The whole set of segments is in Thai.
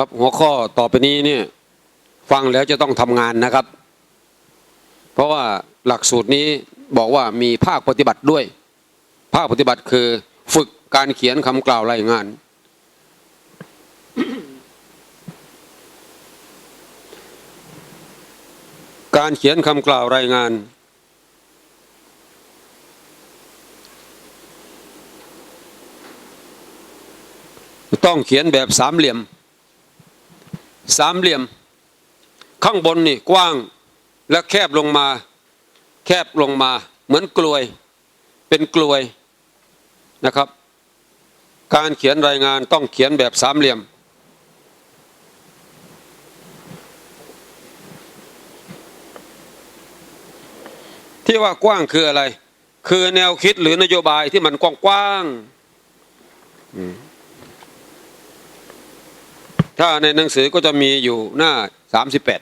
ครับหัวข้อต่อไปนี้เนี่ยฟังแล้วจะต้องทำงานนะครับ เพราะว่าหลักสูตรนี้บอกว่ามีภาคปฏิบัติด้วย ภาคปฏิบัติคือฝึกการเขียนคำกล่าวรายงาน การเขียนคำกล่าวรายงาน ต้องเขียนแบบสามเหลี่ยม สามเหลี่ยม ข้างบนนี่กว้างและแคบลงมา แคบลงมา เหมือนกลวย เป็นกลวยนะครับ การเขียนรายงานต้องเขียนแบบสามเหลี่ยม ที่ว่ากว้างคืออะไร คือแนวคิดหรือนโยบายที่มันกว้างๆอืม ถ้าในหนังสือก็จะมีอยู่หน้าสามสิบแปด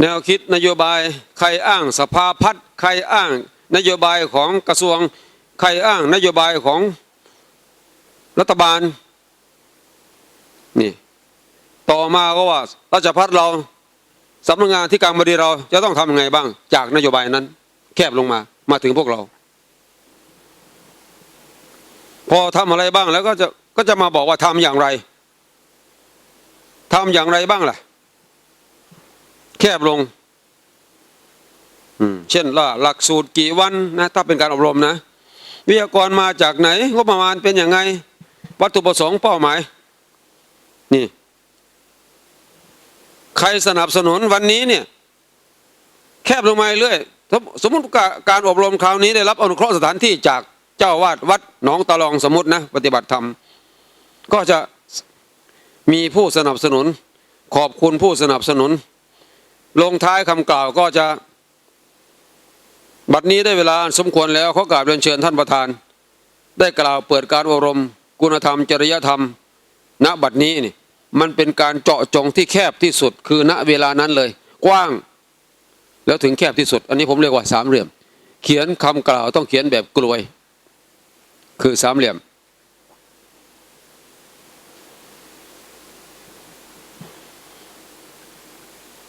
แนวคิดนโยบายใครอ้างสภาพัฒน์ใครอ้างนโยบายของกระทรวงใครอ้างนโยบายของรัฐบาลนี่ต่อมาก็ว่าราชพัฒเราสำนักงานที่การบดีเราจะต้องทำยังไงบ้าง จากนโยบายนั้น แคบลงมา มาถึงพวกเรา พอทำอะไรบ้างแล้วก็จะก็จะมาบอกว่าทำอย่างไรทำอย่างไรบ้างล่ะ แคบลงอืมเช่นล่ะหลักสูตรกี่วันนะถ้าเป็นการอบรมนะวิทยากรมาจากไหนงบประมาณเป็นอย่างไง วัตถุประสงค์เป้าหมาย นี่ ใครสนับสนุนวันนี้เนี่ย แคบลงมาเรื่อย สมมมติการอบรมคราวนี้ได้รับอนุเคราะห์สถานที่จากเจ้าวาดวัดหนองตะลองสมมตินะปฏิบัติธรรม ก็จะมีผู้สนับสนุน ขอบคุณผู้สนับสนุน ลงท้ายคำกล่าวก็จะ บัดนี้ได้เวลาสมควรแล้วขอกราบเรียนเชิญท่านประธาน ได้กล่าวเปิดการอบรม คุณธรรม จริยธรรม ณบัดนี้นี่มันเป็นการเจาะจงที่แคบที่สุดคือณเวลานั้นเลย กว้าง แล้วถึงแคบที่สุด อันนี้ผมเรียกว่าสามเหลี่ยม เขียนคำกล่าวต้องเขียนแบบกลวย คือสามเหลี่ยม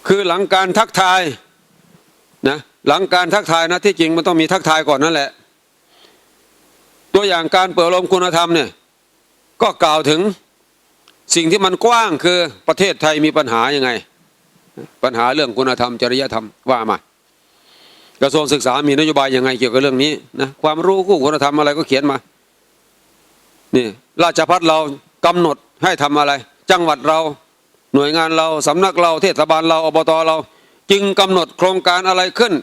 คือหลังการทักทายนะหลังการทักทายนะที่จริงมันต้องมีทักทายก่อนนั่นแหละ ตัวอย่างการเปิดลมคุณธรรมเนี่ยก็กล่าวถึงสิ่งที่มันกว้างคือประเทศไทยมีปัญหายังไง ปัญหาเรื่องคุณธรรมจริยธรรมว่ามา กระทรวงศึกษามีนโยบายยังไงเกี่ยวกับเรื่องนี้นะความรู้คู่คุณธรรมอะไรก็เขียนมานี่ราชพัฒเรากำหนดให้ทำอะไร จังหวัดเราหน่วยงานเราสำนักเราเทศบาลเราอบตเรา จึงกำหนดโครงการอะไรขึ้น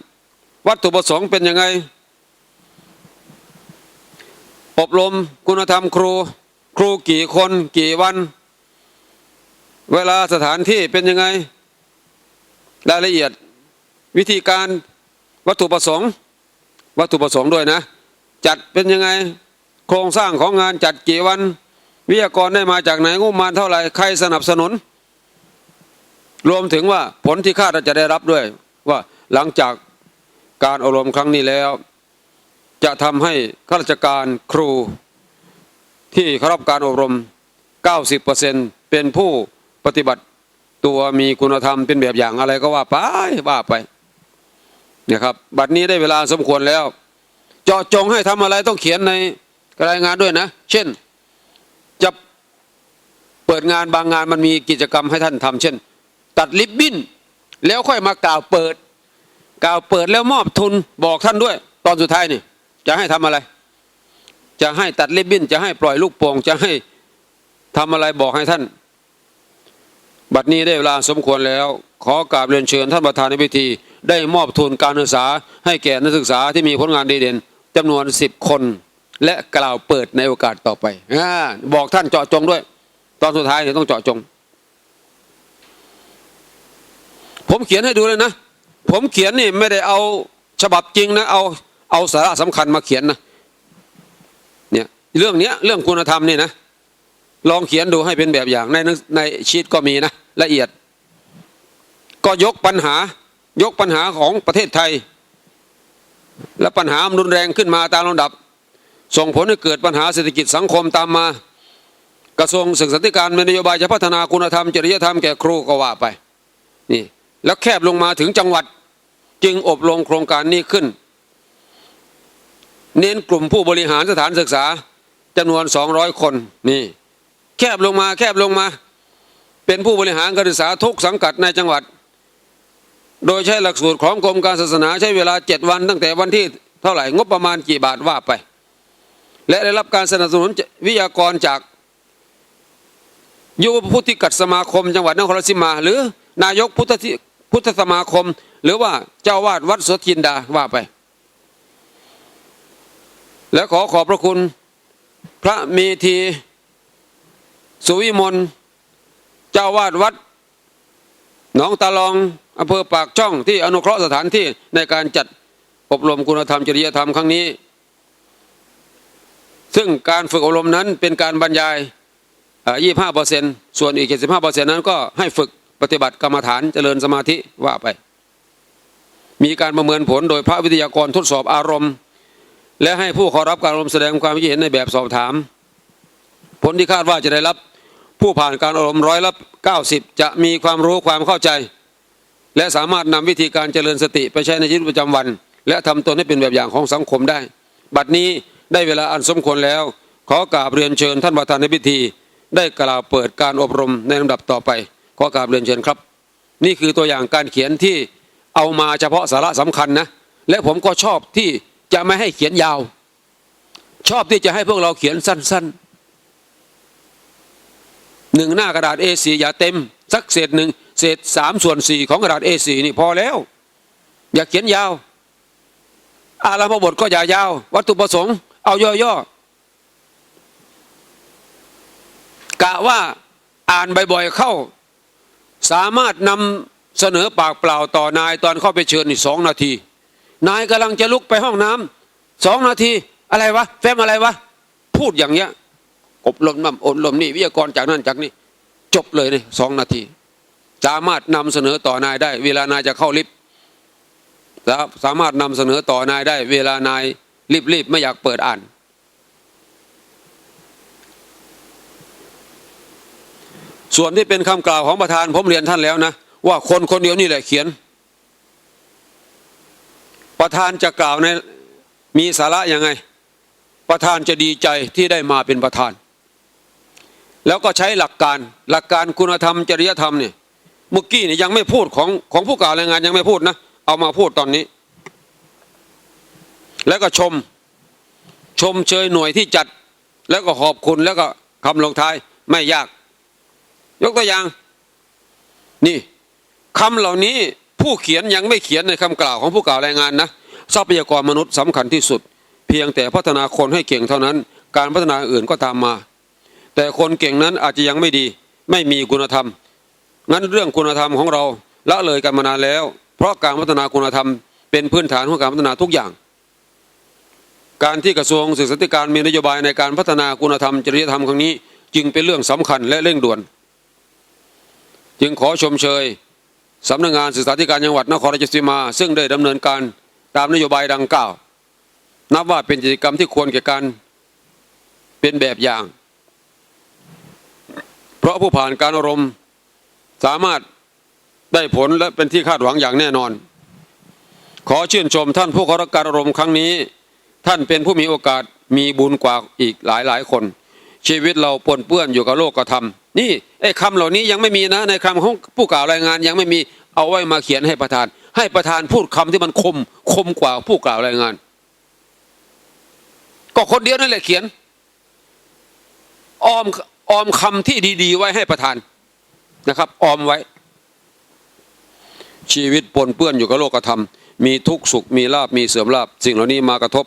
วัตถุประสงค์เป็นยังไงอบรมคุณธรรมครู ครูกี่คนกี่วัน เวลาสถานที่เป็นยังไง รายละเอียดวิธีการวัตถุประสงค์ วัตถุประสงค์ด้วยนะ จัดเป็นยังไงโครงสร้างของงานจัดกี่วัน วิทยากรได้มาจากไหนงบประมาณเท่าไหร่ใครสนับสนุน รวมถึงว่าผลที่คาดจะได้รับด้วย ว่าหลังจากการอบรมครั้งนี้แล้ว จะทำให้ข้าราชการครูที่เข้ารับการอบรม 90%เป็นผู้ปฏิบัติ ตัวมีคุณธรรมเป็นแบบอย่างอะไรก็ว่าไปว่าไปเนี่ยครับ บัดนี้ได้เวลาสมควรแล้ว เจาะจงให้ทำอะไรต้องเขียนในรายงานด้วยนะ เช่นจะเปิดงานบางงานมันมีกิจกรรมให้ท่านทำเช่น ตัดลิบบิ้นแล้วค่อยมากล่าวเปิด กล่าวเปิดแล้วมอบทุนบอกท่านด้วย ตอนสุดท้ายนี่จะให้ทำอะไร จะให้ตัดลิบบิ้นจะให้ปล่อยลูกโป่งจะให้ทำอะไรบอกให้ท่าน บัดนี้ได้เวลาสมควรแล้ว ขอกราบเรียนเชิญท่านประธานในพิธี ได้มอบทุนการศึกษา ให้แก่นักศึกษาที่มีผลงานดีเด่นจำนวนสิบคน และกล่าวเปิดในโอกาสต่อไปอบอกท่านเจาะจงด้วย ตอนสุดท้ายเนี่ยต้องเจาะจง ผมเขียนให้ดูเลยนะ ผมเขียนนี่ไม่ได้เอาฉบับจริงนะ เอาเอาสาระสำคัญมาเขียนนะเนี่ยเรื่องเนี้ยเรื่องคุณธรรมนี่นะ ลองเขียนดูให้เป็นแบบอย่างในในชีตก็มีนะละเอียด ก็ยกปัญหายกปัญหาของประเทศไทย และปัญหามันรุนแรงขึ้นมาตามลำดับ ส่งผลให้เกิดปัญหาเศรษฐกิจสังคมตามมา กระทรวงศึกษาธิการมีนโยบายจะพัฒนาคุณธรรมจริยธรรมแก่ครูก็ว่าไปนี่แล้วแคบลงมาถึงจังหวัดจึงอบรมโครงการนี้ขึ้น เน้นกลุ่มผู้บริหารสถานศึกษาจำนวน 200 คนนี่ แคบลงมาแคบลงมา เป็นผู้บริหารการศึกษาทุกสังกัดในจังหวัด โดยใช้หลักสูตรของกรมการศาสนาใช้เวลา7วันตั้งแต่วันที่เท่าไหร่งบประมาณกี่บาทว่าไป และได้รับการสนับสนุนวิทยากรจากยุวพุทธิกัดสมาคม จังหวัดนครราชสีมา หรือนายกพุทธพุทธสมาคม หรือว่าเจ้าวาดวัดสดจินดาว่าไป และขอขอบพระคุณพระเมธี สุวิมลเจ้าวาดวัดหนองตาลองอำเภอปากช่องที่อนุเคราะห์สถานที่ในการจัดอบรมคุณธรรมจริยธรรมครั้งนี้ ซึ่งการฝึกอบรมนั้นเป็นการบรรยาย 25เปอร์เซนส่วนอีก 75เปอร์เซนนั้นก็ให้ฝึกปฏิบัติกรรมฐานเจริญสมาธิว่าไป มีการประเมินผลโดยพระวิทยากรทดสอบอารมณ์ และให้ผู้ขอรับการอบรมแสดงความคิดเห็นในแบบสอบถาม ผลที่คาดว่าจะได้รับ ผู้ผ่านการอบรมร้อยละ90 จะมีความรู้ความเข้าใจ และสามารถนำวิธีการเจริญสติไปใช้ในชีวิตประจำวัน และทำตนให้เป็นแบบอย่างของสังคมได้ บัดนี้ได้เวลาอันสมควรแล้ว ขอกราบเรียนเชิญท่านประธานในพิธี ได้กล่าวเปิดการอบรมในลำดับต่อไป ขอกราบเรียนเชิญครับ นี่คือตัวอย่างการเขียนที่เอามาเฉพาะสาระสำคัญนะและผมก็ชอบที่จะไม่ให้เขียนยาว ชอบที่จะให้พวกเราเขียนสั้น ๆ หนึ่งหน้ากระดาษ A4 อย่าเต็ม สักเศษหนึ่งเศษสามส่วนสี่ของกระดาษ A4 นี่พอแล้ว อย่าเขียนยาว อารามบทก็อย่ายาว วัตถุประสงค์เอาย่อๆกะว่าอ่านบ่อยๆเข้า สามารถนำเสนอปากเปล่าต่อนายตอนเข้าไปเชิญนี่สองนาที นายกำลังจะลุกไปห้องน้ำสองนาที อะไรวะแฟ้มอะไรวะ พูดอย่างเงี้ย อบรมนั่นอบรมนี่วิทยากรจากนั่นจากนี่จบเลยนี่สองนาที สามารถนำเสนอต่อนายได้ เวลานายจะเข้าลิฟต์สามารถนำเสนอต่อนายได้ เวลานายรีบๆไม่อยากเปิดอ่าน ส่วนที่เป็นคำกล่าวของประธานผมเรียนท่านแล้วนะ ว่าคนคนเดียวนี่แหละเขียน ประธานจะกล่าวในมีสาระยังไง ประธานจะดีใจที่ได้มาเป็นประธาน แล้วก็ใช้หลักการหลักการคุณธรรมจริยธรรมเนี่ยเมื่อกี้เนี่ยยังไม่พูดของของผู้กล่าวรายงานยังไม่พูดนะ เอามาพูดตอนนี้ แล้วก็ชมชมเชยหน่วยที่จัด แล้วก็ขอบคุณแล้วก็คำลงท้ายไม่ยาก ยกตัวอย่าง นี่คำเหล่านี้ผู้เขียนยังไม่เขียนในคำกล่าวของผู้กล่าวรายงานนะทรัพยากรมนุษย์สำคัญที่สุด เพียงแต่พัฒนาคนให้เก่งเท่านั้น การพัฒนาอื่นก็ตามมา แต่คนเก่งนั้นอาจจะยังไม่ดี ไม่มีคุณธรรม งั้นเรื่องคุณธรรมของเราละเลยกันมานานแล้ว เพราะการพัฒนาคุณธรรมเป็นพื้นฐานของการพัฒนาทุกอย่าง การที่กระทรวงศึกษาธิการมีนโยบายในการพัฒนาคุณธรรมจริยธรรมครั้งนี้ จึงเป็นเรื่องสำคัญและเร่งด่วน จึงขอชมเชยสำนักงานศึกษาธิการจังหวัดนครราชสีมา ซึ่งได้ดำเนินการตามนโยบายดังกล่าว นับว่าเป็นกิจกรรมที่ควรแก่การเป็นแบบอย่าง เพราะผู้ผ่านการอารมณ์สามารถได้ผลและเป็นที่คาดหวังอย่างแน่นอน ขอชื่นชมท่านผู้ขอรับการอารมณ์ครั้งนี้ ท่านเป็นผู้มีโอกาสมีบุญกว่าอีกหลายหลายคน ชีวิตเราปนเปื้อนอยู่กับโลกกระทำนี่ไอ้คำเหล่านี้ยังไม่มีนะในคำของผู้กล่าวรายงานยังไม่มีเอาไว้มาเขียนให้ประธาน ให้ประธานพูดคำที่มันคมคมกว่าผู้กล่าวรายงาน ก็คนเดียวนั่นแหละเขียนออม ออมคำที่ดีๆ ไว้ให้ประธานนะครับ ออมไว้ ชีวิตปนเปื้อนอยู่กับโลกธรรม มีทุกข์สุขมีลาบมีเสื่อมลาบสิ่งเหล่านี้มากระทบ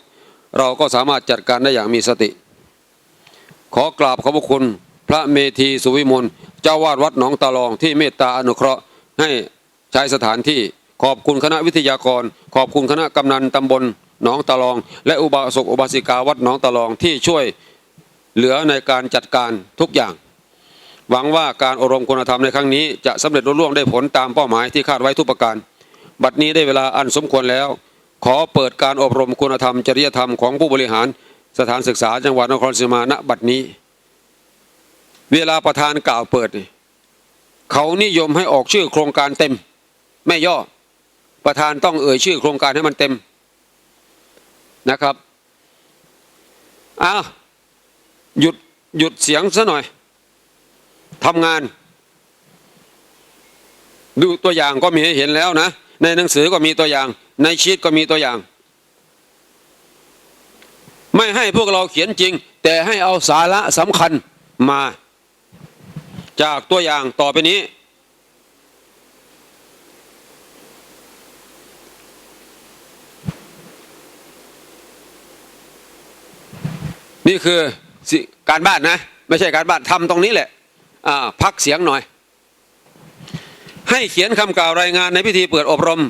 เราก็สามารถจัดการได้อย่างมีสติ ขอกราบขอบคุณ พระเมธีสุวิมลเจ้าวาดวัดหนองตาลองที่เมตตาอนุเคราะห์ให้ใช้สถานที่ขอบคุณคณะวิทยากร ขอบคุณคณะกำนันตำบลหนองตาลอง และอุบาสกอุบาสิกาวัดหนองตาลองที่ช่วย เหลือในการจัดการทุกอย่าง หวังว่าการอบรมคุณธรรมในครั้งนี้จะสำเร็จรุ่ล่วงได้ผลตามเป้าหมายที่คาดไว้ทุกประการ บัดนี้ได้เวลาอันสมควรแล้ว ขอเปิดการอบรมคุณธรรม จริยธรรมของผู้บริหาร สถานศึกษาจังหวัดนครศรีมาณบัดนี้ เวลาประธานกล่าวเปิด เขานิยมให้ออกชื่อโครงการเต็ม ไม่ย่อประธานต้องเอ่ยชื่อโครงการให้มันเต็มนะครับอ้าว หยุดหยุดเสียงซะหน่อยทำงาน ดูตัวอย่างก็มีให้เห็นแล้วนะ ในหนังสือก็มีตัวอย่าง ในชีตก็มีตัวอย่าง ไม่ให้พวกเราเขียนจริง แต่ให้เอาสาระสำคัญมา จากตัวอย่างต่อไปนี้ นี่คือ การบ้านนะ ไม่ใช่การบ้านทำตรงนี้แหละอ่าพักเสียงหน่อย ให้เขียนคำกล่าวรายงานในพิธีเปิดอบรม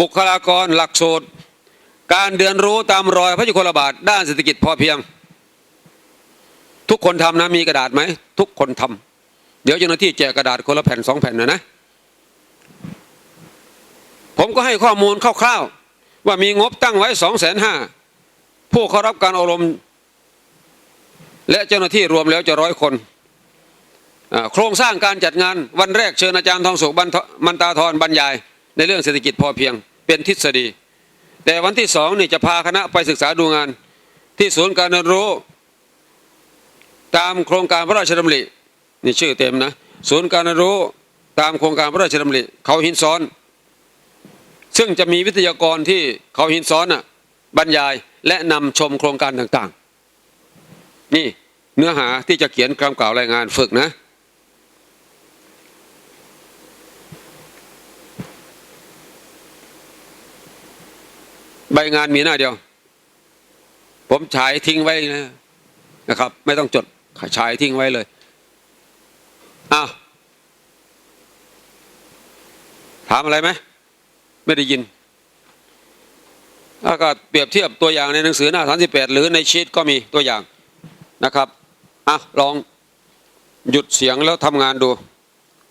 บุคลากรหลักสูตร การเรียนรู้ตามรอยพระยุคลบาทด้านเศรษฐกิจพอเพียง ทุกคนทำนะมีกระดาษไหมทุกคนทำเดี๋ยวเจ้าหน้าที่แจกกระดาษคนละแผ่นสองแผ่นนะนะผมก็ให้ข้อมูลคร่าวๆว่ามีงบตั้งไว้สองแสนห้าผู้เข้ารับการอบรม และเจ้าหน้าที่รวมแล้วจะร้อยคนโครงสร้างการจัดงานวันแรกเชิญอาจารย์ทองสุขบรรทมันตาทรบรรยาย ในเรื่องเศรษฐกิจพอเพียงเป็นทฤษฎี แต่วันที่สองนี่จะพาคณะไปศึกษาดูงาน ที่ศูนย์การเรียนรู้ ตามโครงการพระราชดำรินี่ชื่อเต็มนะศูนย์การเรียนรู้ตามโครงการพระราชดำริเขาหินซ้อน ซึ่งจะมีวิทยากรที่เขาหินซ้อนน่ะบรรยายและนำชมโครงการต่างๆ นี่เนื้อหาที่จะเขียนคำกล่าวรายงานฝึกนะ ใบงานมีหน้าเดียว ผมฉายทิ้งไว้นะนะครับ ไม่ต้องจดฉายทิ้งไว้เลยอ้าวถามอะไรไหมไม่ได้ยินแล้วก็เปรียบเทียบตัวอย่างในหนังสือหน้า 38 หรือในชีตก็มีตัวอย่าง นะครับอะลองหยุดเสียงแล้วทำงานดู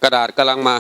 กระดาษกำลังมา